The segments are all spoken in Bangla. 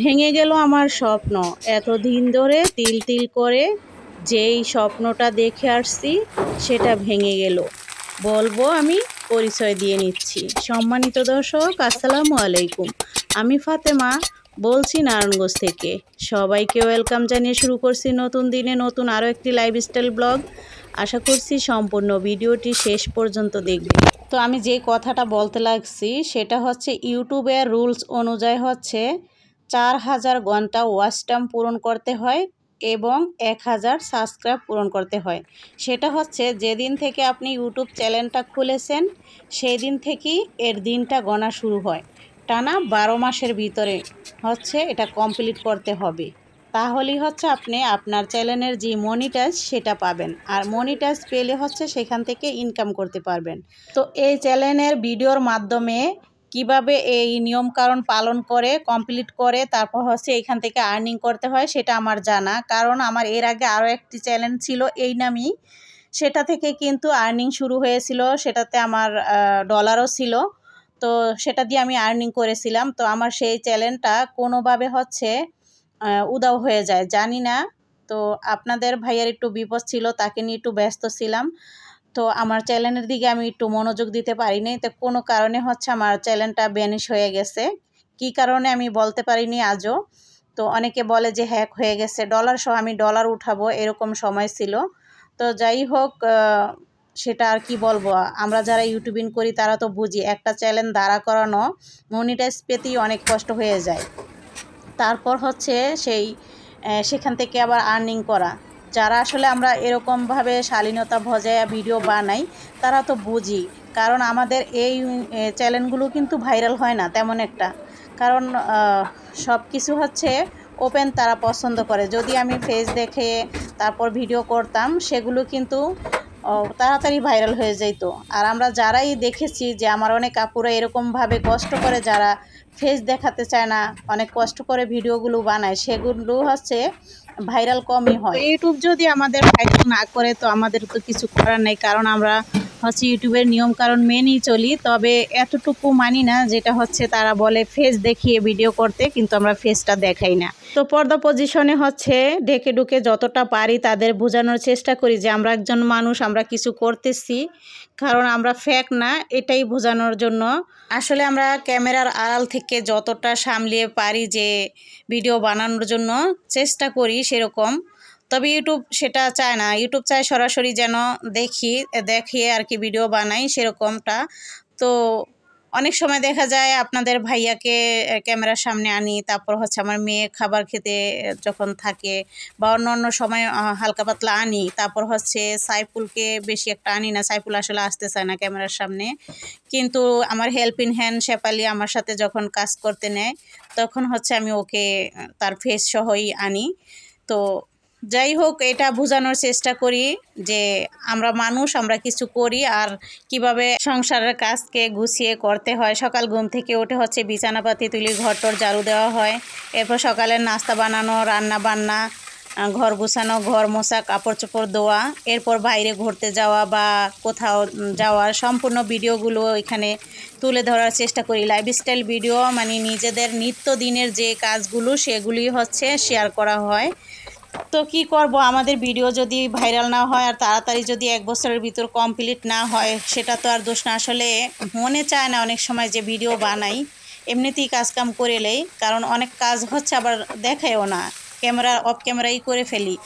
ভেঙে গেল আমার স্বপ্ন। এতদিন ধরে তিল তিল করে যেই স্বপ্নটা দেখে আসছি, সেটা ভেঙে গেল। বলব আমি পরিচয় দিয়ে নিচ্ছি। সম্মানিত দর্শক, আসসালামু আলাইকুম। আমি ফাতেমা, বলছি নারায়ণগঞ্জ থেকে। সবাইকে ওয়েলকাম জানিয়ে শুরু করছি নতুন দিনে নতুন আরও একটি লাইফস্টাইল ব্লগ। আশা করছি সম্পূর্ণ ভিডিওটি শেষ পর্যন্ত দেখবে তো আমি যে কথাটা বলতে লাগছি, সেটা হচ্ছে ইউটিউবের রুলস অনুযায়ী হচ্ছে চার হাজার ঘণ্টা ওয়াচ টাইম পূরণ করতে হয় এবং এক হাজার সাবস্ক্রাইব পূরণ করতে হয়। সেটা হচ্ছে যেদিন থেকে আপনি ইউটিউব চ্যানেলটা খুলেছেন সেই দিন থেকেই এর দিনটা গণা শুরু হয়। টানা বারো মাসের ভিতরে হচ্ছে এটা কমপ্লিট করতে হবে। তাহলেই হচ্ছে আপনি আপনার চ্যানেলের যে মনিটাইজ সেটা পাবেন। আর মনিটাইজ পেলে হচ্ছে সেখান থেকে ইনকাম করতে পারবেন। তো এই চ্যানেলের ভিডিওর মাধ্যমে কীভাবে এই নিয়মকানুন পালন করে কমপ্লিট করে, তারপর হচ্ছে এখান থেকে আর্নিং করতে হয় সেটা আমার জানা। কারণ আমার এর আগে আরও একটি চ্যানেল ছিল, এই নামই। সেটা থেকে কিন্তু আর্নিং শুরু হয়েছিল, সেটাতে আমার ডলারও ছিল। তো সেটা দিয়ে আমি আর্নিং করেছিলাম। তো আমার সেই চ্যানেলটা কোনোভাবে হচ্ছে উদাও হয়ে যায়। জানি না। তো আপনাদের ভাইয়ের একটু বিপদ ছিল, তাকে নিয়ে একটু ব্যস্ত ছিলাম। তো আমার চ্যানেলের দিকে আমি একটু মনোযোগ দিতে পারিনি। তো কোনো কারণে হচ্ছে আমার চ্যানেলটা ব্যানিশ হয়ে গেছে। কি কারণে আমি বলতে পারিনি আজও। তো অনেকে বলে যে হ্যাক হয়ে গেছে ডলার সহ আমি ডলার উঠাবো, এরকম সময় ছিল। তো যাই হোক সেটা আর কি বলব? আমরা যারা ইউটিউবিং করি তারা তো বুঝি, একটা চ্যানেল দাঁড়া করানো মনিটাইজ পেতেই অনেক কষ্ট হয়ে যায়। তারপর হচ্ছে সেই সেখান থেকে আবার আর্নিং করা। যারা আসলে আমরা এরকমভাবে শালীনতা ভজায়া ভিডিও বানাই, তারা তো বুঝি। কারণ আমাদের এই চ্যানেলগুলো কিন্তু ভাইরাল হয় না, তেমন একটা। কারণ সব কিছু হচ্ছে ওপেন তারা পছন্দ করে। যদি আমি ফেস দেখে তারপর ভিডিও করতাম, সেগুলো কিন্তু তাড়াতাড়ি ভাইরাল হয়ে যেত আর আমরা যারাই দেখেছি যে আমার অনেক আপুরা এরকমভাবে কষ্ট করে যারা ফেস দেখাতে চায় না, অনেক কষ্ট করে ভিডিওগুলো বানায়, সেগুলো হচ্ছে ভাইরাল কমই হয়। ইউটিউব যদি আমাদের ভাইরাল না করে, তো আমাদের তো কিছু করার নেই, কারণ আমরা হচ্ছে ইউটিউবের নিয়ম কারণ মেনেই চলি, তবে এতটুকু মানি না, যেটা হচ্ছে তারা বলে ফেস দেখিয়ে ভিডিও করতে, কিন্তু আমরা ফেসটা দেখাই না। তো পর্দা পজিশনে হচ্ছে ডেকে ডুকে যতটা পারি তাদের বোঝানোর চেষ্টা করি যে আমরা একজন মানুষ, আমরা কিছু করতেছি, কারণ আমরা ফ্যাক না, এটাই বোঝানোর জন্য। আসলে আমরা ক্যামেরার আড়াল থেকে যতটা সামলিয়ে পারি যে ভিডিও বানানোর জন্য চেষ্টা করি সেরকম। তবে ইউটিউব সেটা চায় না। ইউটিউব চায় সরাসরি যেন দেখি, দেখিয়ে আর কি ভিডিও বানাই সেরকমটা। তো অনেক সময় দেখা যায় আপনাদের ভাইয়াকে ক্যামেরার সামনে আনি, তারপর হচ্ছে আমার মেয়ে খাবার খেতে যখন থাকে বা অন্য অন্য সময় হালকা পাতলা আনি, তারপর হচ্ছে সাইফুলকে বেশি একটা আনি না। সাইফুল আসলে আসতে চায় না ক্যামেরার সামনে। কিন্তু আমার হেল্প ইন হ্যান্ড শেপালি আমার সাথে যখন কাজ করতে নেয়, তখন হচ্ছে আমি ওকে তার ফেস সহই আনি। তো যাই হোক, এটা বোঝানোর চেষ্টা করি যে আমরা মানুষ, আমরা কিছু করি আর কীভাবে সংসারের কাজকে গুছিয়ে করতে হয়। সকাল ঘুম থেকে উঠে হচ্ছে বিছানাপাতি তুলি ঘর টর ঝাড়ু দেওয়া হয়। এরপর সকালের নাস্তা বানানো, রান্না বান্না ঘর গুছানো, ঘর মোছা, কাপড় চোপড় ধোয়া, এরপর বাইরে ঘুরতে যাওয়া বা কোথাও যাওয়া, সম্পূর্ণ ভিডিওগুলো এখানে তুলে ধরার চেষ্টা করি। লাইফস্টাইল ভিডিও মানে নিজেদের নিত্যদিনের যে কাজগুলো, সেগুলি হচ্ছে শেয়ার করা হয়। তো কি করব? আমাদের ভিডিও যদি ভাইরাল না হয় আর তাড়াতাড়ি যদি এক বছরের ভিতর কমপ্লিট না হয়, সেটা তো আর দোষ না। আসলে মনে চায় না অনেক সময় যে ভিডিও বানাই। এমনিতেই কাজকাম করে এলেই কারণ অনেক কাজ হচ্ছে, আবার দেখায়ও না। ক্যামেরা অফ ক্যামেরাই করে ফেলি।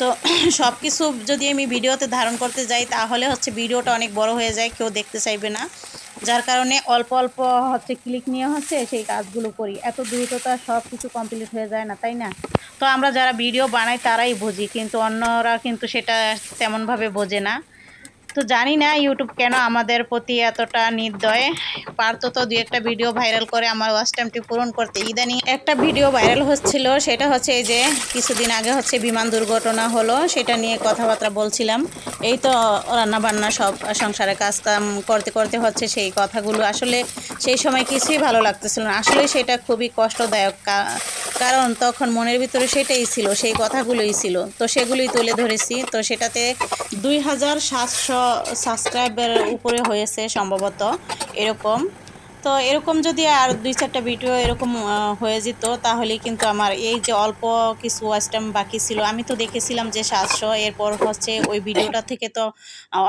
তো সব কিছু যদি আমি ভিডিওতে ধারণ করতে যাই, তাহলে হচ্ছে ভিডিওটা অনেক বড় হয়ে যায়, কেউ দেখতে চাইবে না। যার কারণে অল্প অল্প হচ্ছে ক্লিক নিয়ে হচ্ছে সেই কাজগুলো করি। এত দ্রুততা সব কিছু কমপ্লিট হয়ে যায় না, তাই না? তো আমরা যারা ভিডিও বানাই তারাই বুঝি, কিন্তু অন্যরা কিন্তু সেটা তেমনভাবে বোঝে না। তো জানি না ইউটিউব কেন আমাদের প্রতি এতটা নির্দয়। পারতো তো দু একটা ভিডিও ভাইরাল করে আমার ওয়াচ টাইমটি পূরণ করতে। ইদানিং একটা ভিডিও ভাইরাল হচ্ছিল, সেটা হচ্ছে এই যে কিছুদিন আগে হচ্ছে বিমান দুর্ঘটনা হলো, সেটা নিয়ে কথাবার্তা বলছিলাম। এই তো রান্না বান্না সব, সংসারে কাজ কাম করতে করতে হচ্ছে সেই কথাগুলো। আসলে সেই সময় কিছুই ভালো লাগতেছিল না। আসলে সেটা খুবই কষ্টদায়ক কারণ তখন মনের ভিতরে সেটাই ছিল, সেই কথাগুলোই ছিল। তো সেগুলোই তুলে ধরেছি। তো সেটাতে দুই হাজার সাতশো সাবস্ক্রাইবের উপরে হয়েছে সম্ভবত এরকম। তো এরকম যদি আর দুই চারটা ভিডিও এরকম হয়ে যেত তাহলে কিন্তু আমার এই যে অল্প কিছু টাইম বাকি ছিল। আমি তো দেখেছিলাম যে সাতশো, এরপর হচ্ছে ওই ভিডিওটা থেকে তো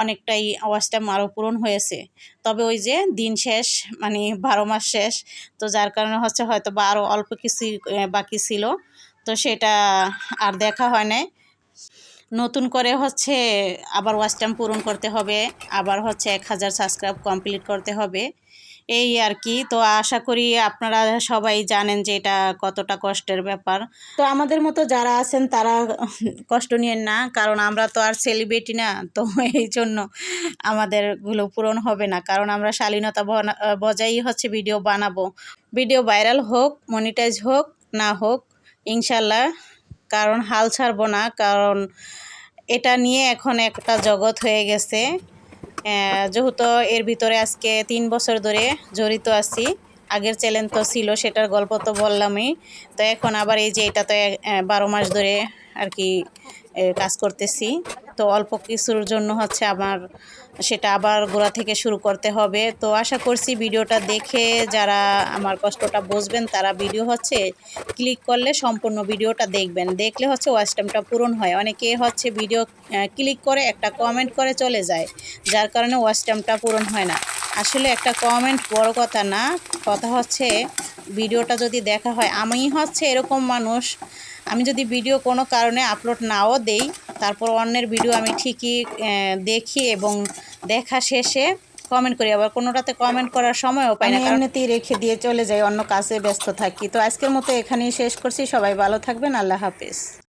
অনেকটাই টাইম আরও পূরণ হয়েছে। তবে ওই যে দিন শেষ মানে বারো মাস শেষ, তো যার কারণে হচ্ছে হয়তো বা আরও অল্প কিছু বাকি ছিল। তো সেটা আর দেখা হয় নাই। নতুন করে হচ্ছে আবার ওয়াচ পূরণ করতে হবে, আবার হচ্ছে এক হাজার সাবস্ক্রাইব কমপ্লিট করতে হবে। এই আর কি। তো আশা করি আপনারা সবাই জানেন যে এটা কতটা কষ্টের ব্যাপার। তো আমাদের মতো যারা আছেন তারা কষ্ট নিয়েন না, কারণ আমরা তো আর সেলিব্রিটি না, তো এই জন্য আমাদেরগুলো পূরণ হবে না। কারণ আমরা শালীনতা বজায়ই হচ্ছে ভিডিও বানাবো। ভিডিও ভাইরাল হোক মনিটাইজ হোক, না হোক, ইনশাল্লাহ কারণ হাল ছাড়বো না। কারণ এটা নিয়ে এখন একটা জগৎ হয়ে গেছে। যেহেতু এর ভিতরে আজকে তিন বছর ধরে জড়িত আছি, আগের চ্যালেঞ্জ তো ছিল, সেটার গল্প তো বললামই। তো এখন আবার এই যে এটা তো বারো মাস ধরে আর কি কাজ করতেছি। তো অল্প কিছুর জন্য হচ্ছে আমার সেটা আবার গোড়া থেকে শুরু করতে হবে। তো আশা করছি ভিডিওটা দেখে যারা আমার কষ্টটা বুঝবেন, তারা ভিডিও হচ্ছে ক্লিক করলে সম্পূর্ণ ভিডিওটা দেখবেন। দেখলে হচ্ছে ওয়াচ টাইমটা পূরণ হয়। অনেকে হচ্ছে ভিডিও ক্লিক করে একটা কমেন্ট করে চলে যায়, যার কারণে ওয়াচ টাইমটা পূরণ হয় না। আসলে একটা কমেন্ট বড় কথা না, কথা হচ্ছে ভিডিওটা যদি দেখা হয় আমি হচ্ছে এরকম মানুষ আমি যদি ভিডিও কোনো কারণে আপলোড নাও দেই তারপর অন্যের ভিডিও আমি ঠিকই দেখি এবং দেখা শেষে কমেন্ট করি। আবার কোনোটাতে কমেন্ট করার সময়ও পাই না এমনিতেই রেখে দিয়ে চলে যাই অন্য কাজে ব্যস্ত থাকি। তো আজকের মতো এখানেই শেষ করছি। সবাই ভালো থাকবেন। আল্লাহ হাফেজ।